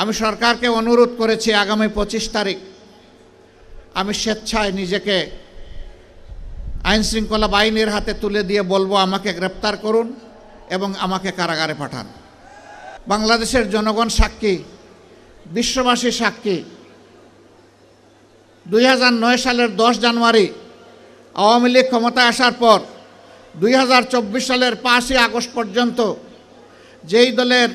আমি সরকারকে অনুরোধ করেছি আগামী পঁচিশ তারিখ। আমি স্বেচ্ছায় নিজেকে আইন শৃঙ্খলা বাহিনীর হাতে তুলে দিয়ে বলব, আমাকে গ্রেপ্তার করুন এবং আমাকে কারাগারে পাঠান। বাংলাদেশের জনগণ সাক্ষী, বিশ্ববাসী সাক্ষী। দুই সালের দশ জানুয়ারি আওয়ামী লীগ ক্ষমতায় আসার পর দুই হাজার চব্বিশ সালের পাঁচই আগস্ট পর্যন্ত যেই দলের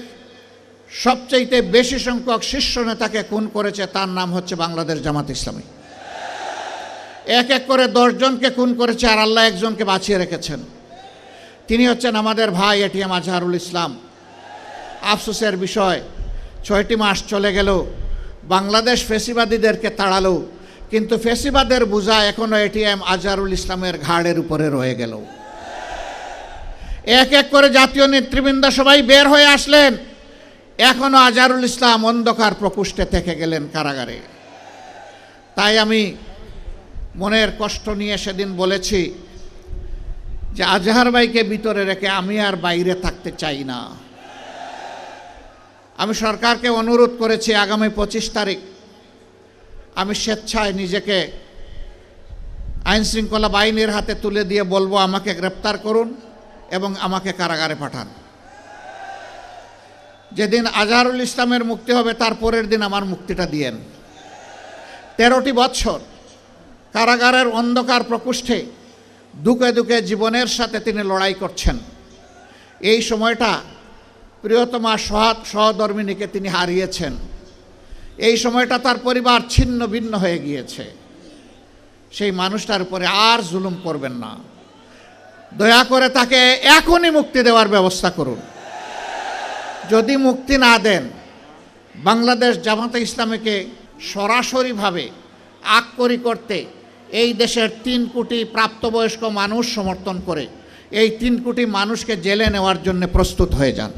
সবচাইতে বেশি সংখ্যক শীর্ষ নেতাকে খুন করেছে, তার নাম হচ্ছে বাংলাদেশ জামাত ইসলামী। এক এক করে দশজনকে খুন করেছে আর আল্লাহ একজনকে বাঁচিয়ে রেখেছেন। তিনি হচ্ছেন আমাদের ভাই এটিএম আজহারুল ইসলাম। আফসোসের বিষয়, ছয়টি মাস চলে গেল বাংলাদেশ ফেসিবাদীদেরকে তাড়ালো, কিন্তু ফেসিবাদের বোঝা এখনও এটিএম আজহারুল ইসলামের ঘাড়ের উপরে রয়ে গেল। এক এক করে জাতীয় নেতৃবৃন্দ সবাই বের হয়ে আসলেন। এখনও আজারুল ইসলাম অন্ধকার প্রকোষ্ঠে থেকে গেলেন কারাগারে। তাই আমি মনের কষ্ট নিয়ে সেদিন বলেছি যে আজহার ভাইকে ভিতরে রেখে আমি আর বাইরে থাকতে চাই না। আমি সরকারকে অনুরোধ করেছি আগামী পঁচিশ তারিখ আমি স্বেচ্ছায় নিজেকে আইন শৃঙ্খলা বাহিনীর হাতে তুলে দিয়ে বলব, আমাকে গ্রেপ্তার করুন এবং আমাকে কারাগারে পাঠান। যেদিন আজহারুল ইসলামের মুক্তি হবে, তার পরের দিন আমার মুক্তিটা দিয়েন। তেরোটি বৎসর কারাগারের অন্ধকার প্রকোষ্ঠে দুকে দুকে জীবনের সাথে তিনি লড়াই করছেন। এই সময়টা প্রিয়তমা সহাত সহধর্মিনীকে তিনি হারিয়েছেন। এই সময়টা তার পরিবার ছিন্ন ভিন্ন হয়ে গিয়েছে। সেই মানুষটার উপরে আর জুলুম করবেন না। দয়া করে তাকে এখনই মুক্তি দেওয়ার ব্যবস্থা করুন। যদি মুক্তি না দেন, বাংলাদেশ জামাতে ইসলামীকে সরাসরিভাবে আক্করি করতে এই দেশের তিন কোটি প্রাপ্তবয়স্ক মানুষ সমর্থন করে, এই তিন কোটি মানুষকে জেলে নেওয়ার জন্য প্রস্তুত হয়ে যান।